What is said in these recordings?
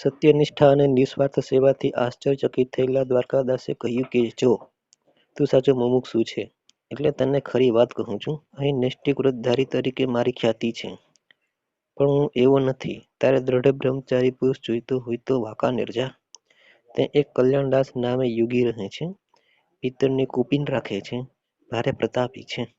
સત્યનિષ્ઠા અને નિસ્વાર્થ સેવાથી આશ્ચર્યચકિત થયેલા દ્વારકાદાસે કહ્યું કે, જો તું સાચો મુમુક્ષુ છે એટલે તને ખરી વાત કહું છું. અહીં નૈષ્ઠિક વ્રતધારી તરીકે મારી ખ્યાતિ છે. પણ હું એવો નથી. તારે દ્રઢ બ્રહ્મચારી પુરુષ જોઈતો હોય તો વાંકા નિર્જા. તે એક કલ્યાણદાસ નામે યુગી રહે છે. પિત્તળની કુપિન રાખે છે. ભારે પ્રતાપી છે.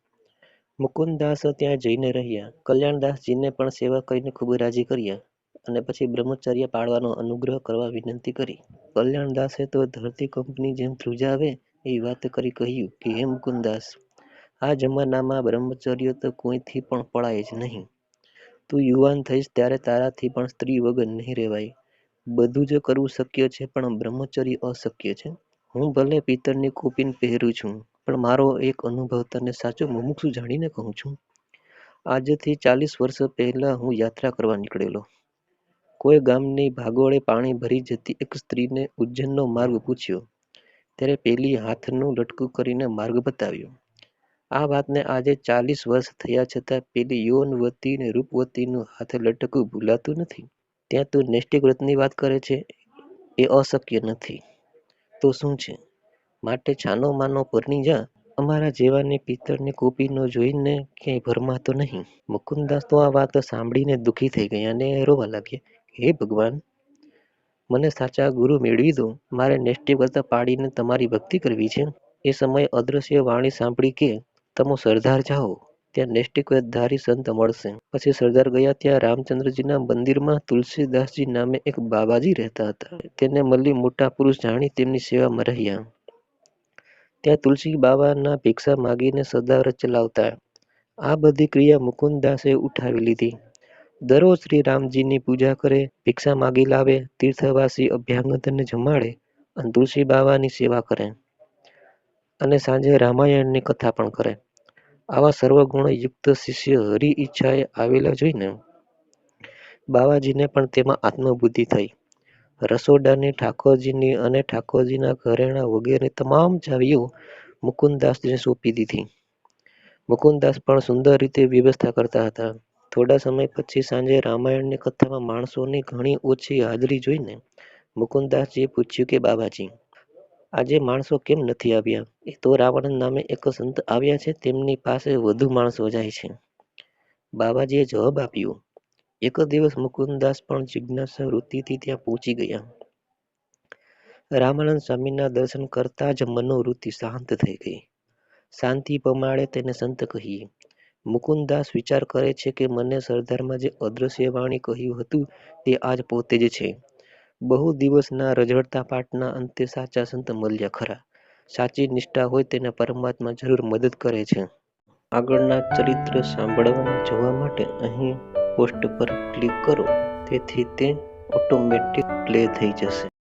મુકુંદદાસ ત્યાં જઈને રહ્યા. કલ્યાણદાસજીને પણ સેવા કરીને ખૂબ રાજી કર્યા. અને પછી બ્રહ્મચર્ય પાળવાનો અનુગ્રહ કરવા વિનંતી કરી. કલ્યાણદાસે તો ધરતી કંપની જેમ ધ્રુજાવે એવી વાત કરી કહ્યું કે, હે મુકુંદાસ, આ જમાનામાં બ્રહ્મચર્ય તો કોઈથી પણ પળાય જ નહીં. તું યુવાન થઈશ ત્યારે તારાથી પણ સ્ત્રી વગર નહીં રહેવાય. બધું જ કરવું શક્ય છે, પણ બ્રહ્મચર્ય અશક્ય છે. હું ભલે પિત્તળની કુપીન પહેરું છું, પણ મારો એક અનુભવ તને સાચો મુમુક્ષુ જાણીને કહું છું. આજથી ચાલીસ વર્ષ પહેલા હું યાત્રા કરવા નીકળેલો. કોઈ ગામની ભાગોળે પાણી ભરી જતી એક સ્ત્રીને ઉજ્જૈનનો માર્ગ પૂછ્યો. ત્યારે પેલી હાથનું લટકું કરીને માર્ગ બતાવ્યો. આ વાતને આજે ચાલીસ વર્ષ થયા છતાં પેલી યૌવનવતી ને રૂપવતીનું હાથ લટકું ભૂલાતું નથી. ત્યાં તું નૈષ્ટિક વ્રતની વાત કરે છે, એ અશક્ય નથી. તો શું છે? માટે છાનો માનો પરની જા. અમારા જેવાની પિત્તળની કોપીનો જોઈને ક્યાંય ભરમાતો નહીં. મુકુંદાસ તો આ વાત સાંભળીને દુઃખી થઈ ગયા અને રોવા લાગ્યા. હે ભગવાન, મને સાચા ગુરુ મેળવી દો. મારે નેષ્ટિ કરતા પાડીને તમારી ભક્તિ કરવી છે. એ સમયે અદ્રશ્ય વાણી સાંભળી કે તમો સરદાર જાઓ, ત્યાં નૈષ્ઠિક ધારી સંત મળશે. પછી સરદાર ગયા ત્યાં રામચંદ્રજીના મંદિરમાં તુલસીદાસજી નામે એક બાબાજી રહેતા હતા. તેને મળી મોટા પુરુષ જાણી તેમની સેવામાં રહ્યા. ત્યાં તુલસી બાબાના ભિક્ષા માગીને સદાવ્રત ચલાવતા. આ બધી ક્રિયા મુકુંદાસે ઉઠાવી લીધી. દરરોજ શ્રી રામજીની પૂજા કરે, ભિક્ષા માગી લાવે, તીર્થવાસી અભ્યાગતને જમાડે અને તુલસી બાવાની સેવા કરે અને સાંજે રામાયણની કથા પણ કરે. આવા સર્વગુણ યુક્ત શિષ્ય હરિ ઈચ્છાએ આવેલા જોઈને બાવાજીને પણ તેમાં આત્મબુદ્ધિ થઈ. રસોડાની ઠાકોરજીની અને ઠાકોરજીના ઘરેણા વગેરે તમામ ચાવીઓ મુકુંદાસને સોંપી દીધી. મુકુંદાસ પણ સુંદર રીતે વ્યવસ્થા કરતા હતા. થોડા સમય પછી સાંજે રામાયણની કથામાં માણસોની ઘણી ઓછી હાજરી જોઈને મુકુંદાસજીએ પૂછ્યું કે, બાબાજી, આજે માણસો કેમ નથી આવ્યા? એ તો રાવણ નામે એક સંત આવ્યા છે, તેમની પાસે વધુ માણસો જાય છે. બાબાજીએ જવાબ આપ્યો, એક દિવસ મુકુંદાસ પણ જિજ્ઞાસા વૃત્તિથી ત્યાં પહોંચી ગયા. રામાનંદ સ્વામીના દર્શન કરતા જ મનોવૃત્તિ શાંત થઈ ગઈ. શાંતિ પમાડે તેને સંત કહીએ મુકુંદાસ વિચાર કરે છે કે મને સરદારમાં જે અદ્રશ્ય વાણી કહ્યું હતું તે આજ પોતે જ છે. બહુ દિવસના રઝળતા પાઠના અંતે સાચા સંત મળ્યા ખરા. સાચી નિષ્ઠા હોય તેને પરમાત્મા જરૂર મદદ કરે છે. આગળના ચરિત્ર સાંભળવા જોવા માટે અહીં પોસ્ટ પર ક્લિક કરો. તેથી તે ઓટોમેટિક પ્લે થઈ જશે.